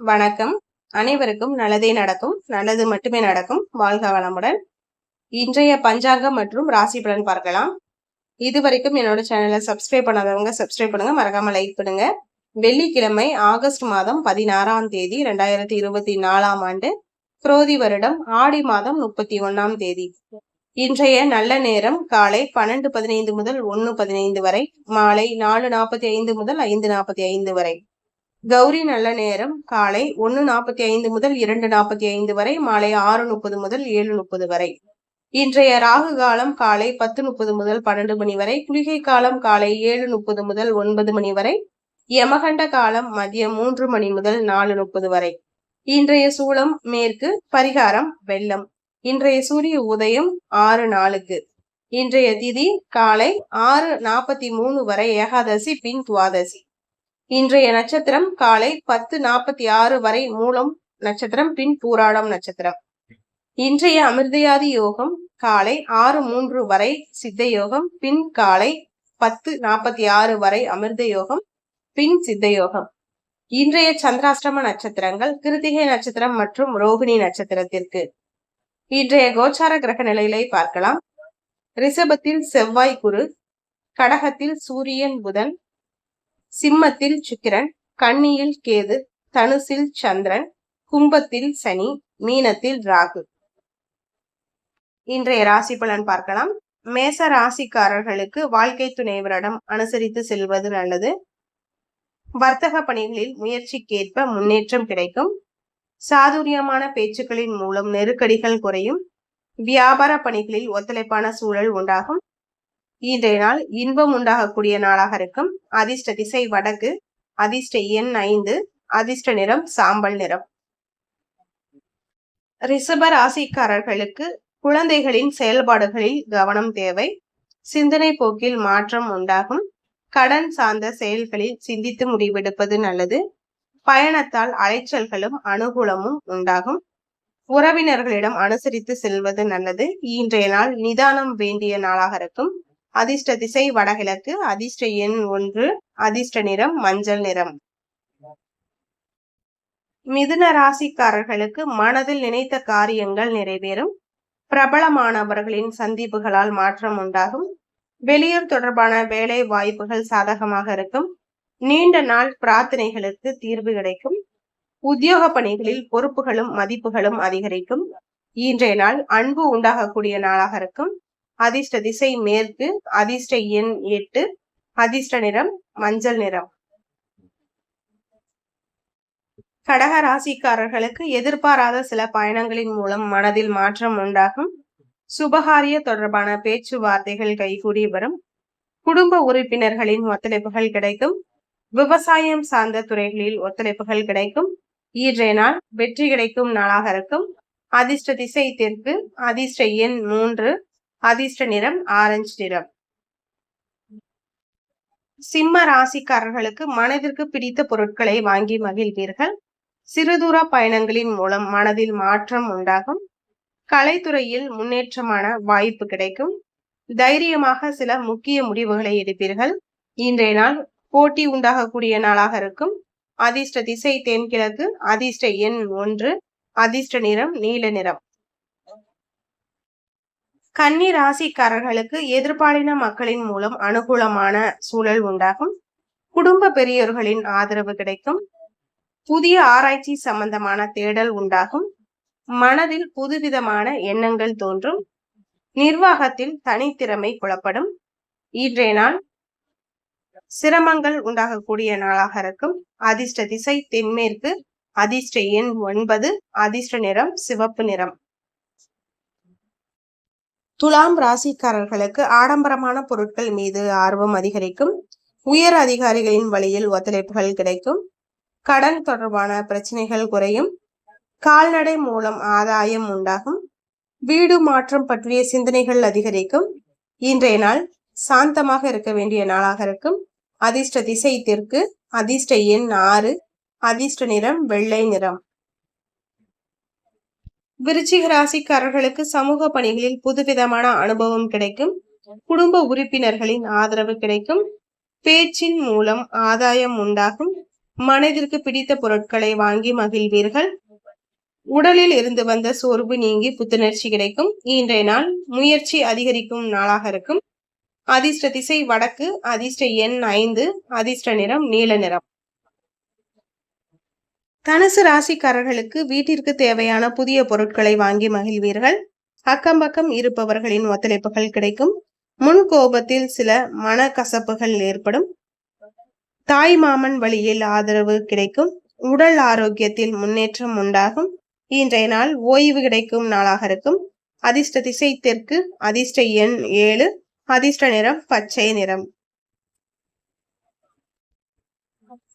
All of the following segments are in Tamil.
வணக்கம். அனைவருக்கும் நல்லதே நடக்கும். நல்லது மட்டுமே நடக்கும். வாழ்க வளமுடன். இன்றைய பஞ்சாங்கம் மற்றும் ராசி பலன் பார்க்கலாம். இது வரைக்கும் என்னோட சேனலை சப்ஸ்கிரைப் பண்ணாதவங்க சப்ஸ்கிரைப் பண்ணுங்க. மறக்காம லைக் பண்ணுங்க. வெள்ளிக்கிழமை ஆகஸ்ட் மாதம் பதினாறாம் தேதி ரெண்டாயிரத்தி இருபத்தி நாலாம் ஆண்டு குரோதி வருடம் ஆடி மாதம் முப்பத்தி ஒன்னாம் தேதி. இன்றைய நல்ல நேரம் காலை பன்னெண்டு பதினைந்து முதல் ஒன்னு பதினைந்து வரை மாலை நாலு நாற்பத்தி ஐந்து முதல் ஐந்து நாற்பத்தி ஐந்து வரை. கௌரி நல்ல நேரம். காலை ஒன்னு நாற்பத்தி ஐந்து முதல் இரண்டு நாற்பத்தி ஐந்து வரை மாலை ஆறு முப்பது முதல் ஏழு முப்பது வரை. இன்றைய ராகு காலம் காலை பத்து முப்பது முதல் பன்னெண்டு மணி வரை குளிகை காலம் காலை ஏழு முப்பது முதல் ஒன்பது மணி வரை யமகண்ட காலம் மதியம் மூன்று மணி முதல் நாலு முப்பது வரை. இன்றைய சூளம் மேற்கு பரிகாரம் வெள்ளம். இன்றைய சூரிய உதயம் ஆறு நாளுக்கு. இன்றைய திதி காலை ஆறு நாற்பத்தி மூணு வரை ஏகாதசி பின் துவாதசி. இன்றைய நட்சத்திரம் காலை பத்து நாற்பத்தி ஆறு வரை மூலம் நட்சத்திரம் பின் பூராடம் நட்சத்திரம். இன்றைய அமிர்தயாதி யோகம் காலை ஆறு மூன்று வரை சித்த யோகம் பின் காலை பத்து நாற்பத்தி ஆறு வரை அமிர்த யோகம் பின் சித்த யோகம். இன்றைய சந்திராஷ்டம நட்சத்திரங்கள் கிருத்திகை நட்சத்திரம் மற்றும் ரோகிணி நட்சத்திரத்திற்கு. இன்றைய கோச்சார கிரக நிலைகளை பார்க்கலாம். ரிஷபத்தில் செவ்வாய் குரு கடகத்தில் சூரியன் புதன் சிம்மத்தில் சுக்கிரன் கன்னியில் கேது தனுசில் சந்திரன் கும்பத்தில் சனி மீனத்தில் ராகு. இன்றைய ராசி பலன் பார்க்கலாம். மேச ராசிக்காரர்களுக்கு வாழ்க்கை துணைவரிடம் அனுசரித்து செல்வது நல்லது. வர்த்தக பணிகளில் முயற்சிக்கேற்ப முன்னேற்றம் கிடைக்கும். சாதுரியமான பேச்சுக்களின் மூலம் நெருக்கடிகள் குறையும். வியாபார பணிகளில் ஒத்துழைப்பான சூழல் உண்டாகும். இன்றைய நாள் இன்பம் உண்டாகக்கூடிய நாளாக இருக்கும். அதிர்ஷ்ட திசை வடக்கு அதிர்ஷ்ட எண் ஐந்து அதிர்ஷ்ட நிறம் சாம்பல் நிறம். ரிசப ராசிக்காரர்களுக்கு குழந்தைகளின் செயல்பாடுகளில் கவனம் தேவை. சிந்தனை போக்கில் மாற்றம் உண்டாகும். கடன் சார்ந்த செயல்களில் சிந்தித்து முடிவெடுப்பது நல்லது. பயணத்தால் அலைச்சல்களும் அனுகூலமும் உண்டாகும். உறவினர்களிடம் அனுசரித்து செல்வது நல்லது. இன்றைய நாள் நிதானம் வேண்டிய நாளாக இருக்கும். அதிர்ஷ்ட திசை வடகிழக்கு அதிர்ஷ்ட எண் ஒன்று அதிர்ஷ்ட நிறம் மஞ்சள் நிறம். மிதுன ராசிக்காரர்களுக்கு மனதில் நினைத்த காரியங்கள் நிறைவேறும். பிரபலமானவர்களின் சந்திப்புகளால் மாற்றம் உண்டாகும். வெளியூர் தொடர்பான வேலை வாய்ப்புகள் சாதகமாக இருக்கும். நீண்ட நாள் பிரார்த்தனைகளுக்கு தீர்வு கிடைக்கும். உத்தியோக பணிகளில் பொறுப்புகளும் மதிப்புகளும் அதிகரிக்கும். இன்றைய நாள் அன்பு உண்டாகக்கூடிய நாளாக இருக்கும். அதிர்ஷ்ட திசை மேற்கு அதிர்ஷ்ட எண் எட்டு அதிர்ஷ்ட நிறம் மஞ்சள் நிறம். கடக ராசிக்காரர்களுக்கு எதிர்பாராத சில பயணங்களின் மூலம் மனதில் மாற்றம் உண்டாகும். சுபகாரிய தொடர்பான பேச்சுவார்த்தைகள் கைகூடி வரும். குடும்ப உறுப்பினர்களின் ஒத்துழைப்புகள் கிடைக்கும். விவசாயம் சார்ந்த துறைகளில் ஒத்துழைப்புகள் கிடைக்கும். இன்றைய நாள் வெற்றி கிடைக்கும் நாளாக இருக்கும். அதிர்ஷ்ட திசை தெற்கு அதிர்ஷ்ட எண் மூன்று அதிர்ஷ்ட நிறம் ஆரஞ்சு நிறம். சிம்ம ராசிக்காரர்களுக்கு மனதிற்கு பிடித்த பொருட்களை வாங்கி மகிழ்வீர்கள். சிறுதூர பயணங்களின் மூலம் மனதில் மாற்றம் உண்டாகும். கலைத்துறையில் முன்னேற்றமான வாய்ப்பு கிடைக்கும். தைரியமாக சில முக்கிய முடிவுகளை எடுப்பீர்கள். இன்றைய நாள் போட்டி உண்டாகக்கூடிய நாளாக இருக்கும். அதிர்ஷ்ட திசை தென்கிழக்கு அதிர்ஷ்ட எண் ஒன்று அதிர்ஷ்ட நிறம் நீல நிறம். கன்னி ராசிக்காரர்களுக்கு எதிர்பாலின மக்களின் மூலம் அனுகூலமான சூழல் உண்டாகும். குடும்ப பெரியோர்களின் ஆதரவு கிடைக்கும். புதிய ஆராய்ச்சி சம்பந்தமான தேடல் உண்டாகும். மனதில் புதுவிதமான எண்ணங்கள் தோன்றும். நிர்வாகத்தில் தனித்திறமை புலப்படும். இன்றைய நாள் சிரமங்கள் உண்டாகக்கூடிய நாளாக இருக்கும். அதிர்ஷ்ட திசை தென்மேற்கு அதிர்ஷ்ட எண் ஒன்பது அதிர்ஷ்ட நிறம் சிவப்பு நிறம். துலாம் ராசிக்காரர்களுக்கு ஆடம்பரமான பொருட்கள் மீது ஆர்வம் அதிகரிக்கும். உயர் அதிகாரிகளின் வழியில் ஒத்துழைப்புகள் கிடைக்கும். கடன் தொடர்பான பிரச்சனைகள் குறையும். கால்நடை மூலம் ஆதாயம் உண்டாகும். வீடு மாற்றம் பற்றிய சிந்தனைகள் அதிகரிக்கும். இன்றைய நாள் சாந்தமாக இருக்க வேண்டிய நாளாக இருக்கும். அதிர்ஷ்ட திசை தெற்கு அதிர்ஷ்ட எண் ஆறு அதிர்ஷ்ட நிறம் வெள்ளை நிறம். விருச்சிக ராசிக்காரர்களுக்கு சமூக பணிகளில் புதுவிதமான அனுபவம் கிடைக்கும். குடும்ப உறுப்பினர்களின் ஆதரவு கிடைக்கும். பேச்சின் மூலம் ஆதாயம் உண்டாகும். மனதிற்கு பிடித்த பொருட்களை வாங்கி மகிழ்வீர்கள். உடலில் இருந்து வந்த சோர்வு நீங்கி புத்துணர்ச்சி கிடைக்கும். இன்றைய நாள் முயற்சி அதிகரிக்கும் நாளாக இருக்கும். அதிர்ஷ்ட திசை வடக்கு அதிர்ஷ்ட எண் ஐந்து அதிர்ஷ்ட நிறம் நீல நிறம். தனுசு ராசிக்காரர்களுக்கு வீட்டிற்கு தேவையான புதிய பொருட்களை வாங்கி மகிழ்வீர்கள். அக்கம் பக்கம் இருப்பவர்களின் ஒத்துழைப்புகள் கிடைக்கும். முன் கோபத்தில் சில மனக்கசப்புகள் ஏற்படும். தாய் மாமன் வழியில் ஆதரவு கிடைக்கும். உடல் ஆரோக்கியத்தில் முன்னேற்றம் உண்டாகும். இன்றைய நாள் ஓய்வு கிடைக்கும் நாளாக இருக்கும். அதிர்ஷ்ட திசை தெற்கு அதிர்ஷ்ட எண் ஏழு அதிர்ஷ்ட நிறம் பச்சை நிறம்.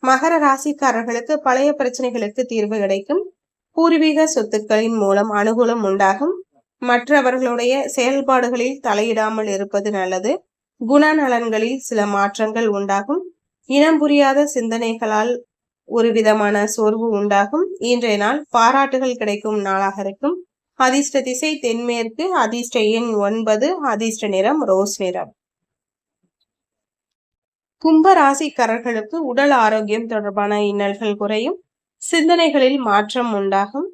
மகர ராசிக்காரர்களுக்கு பழைய பிரச்சனைகளுக்கு தீர்வு கிடைக்கும். பூர்வீக சொத்துக்களின் மூலம் அனுகூலம் உண்டாகும். மற்றவர்களுடைய செயல்பாடுகளில் தலையிடாமல் இருப்பது நல்லது. குணநலன்களில் சில மாற்றங்கள் உண்டாகும். இனம் புரியாத சிந்தனைகளால் ஒரு விதமான சோர்வு உண்டாகும். இன்றைய நாள் பாராட்டுகள் கிடைக்கும் நாளாக இருக்கும். அதிர்ஷ்ட திசை தென்மேற்கு அதிர்ஷ்ட எண் ஒன்பது அதிர்ஷ்ட நிறம் ரோஸ் நிறம். கும்ப ராசிக்காரர்களுக்கு உடல் ஆரோக்கியம் தொடர்பான இன்னல்கள் குறையும். சிந்தனைகளில் மாற்றம் உண்டாகும்.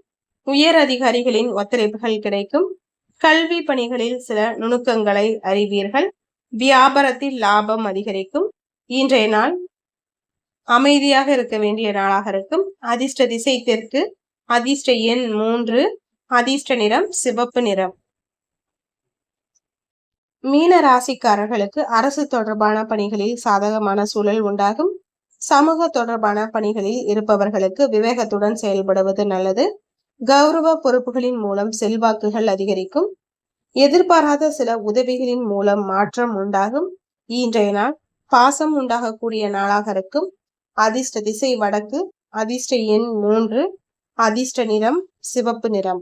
உயர் அதிகாரிகளின் ஒத்துழைப்புகள் கிடைக்கும். கல்வி பணிகளில் சில நுணுக்கங்களை அறிவீர்கள். வியாபாரத்தில் லாபம் அதிகரிக்கும். இன்றைய நாள் அமைதியாக இருக்க வேண்டிய நாளாக இருக்கும். அதிர்ஷ்ட திசை தெற்கு அதிர்ஷ்ட எண் மூன்று அதிர்ஷ்ட நிறம் சிவப்பு நிறம். மீன ராசிக்காரர்களுக்கு அரசு தொடர்பான பணிகளில் சாதகமான சூழல் உண்டாகும். சமூக தொடர்பான பணிகளில் இருப்பவர்களுக்கு விவேகத்துடன் செயல்படுவது நல்லது. கௌரவ பொறுப்புகளின் மூலம் செல்வாக்குகள் அதிகரிக்கும். எதிர்பாராத சில உதவிகளின் மூலம் மாற்றம் உண்டாகும். இன்றைய நாள் பாசம் உண்டாகக்கூடிய நாளாக இருக்கும். அதிர்ஷ்ட திசை வடக்கு அதிர்ஷ்ட எண் மூன்று அதிர்ஷ்ட நிறம் சிவப்பு நிறம்.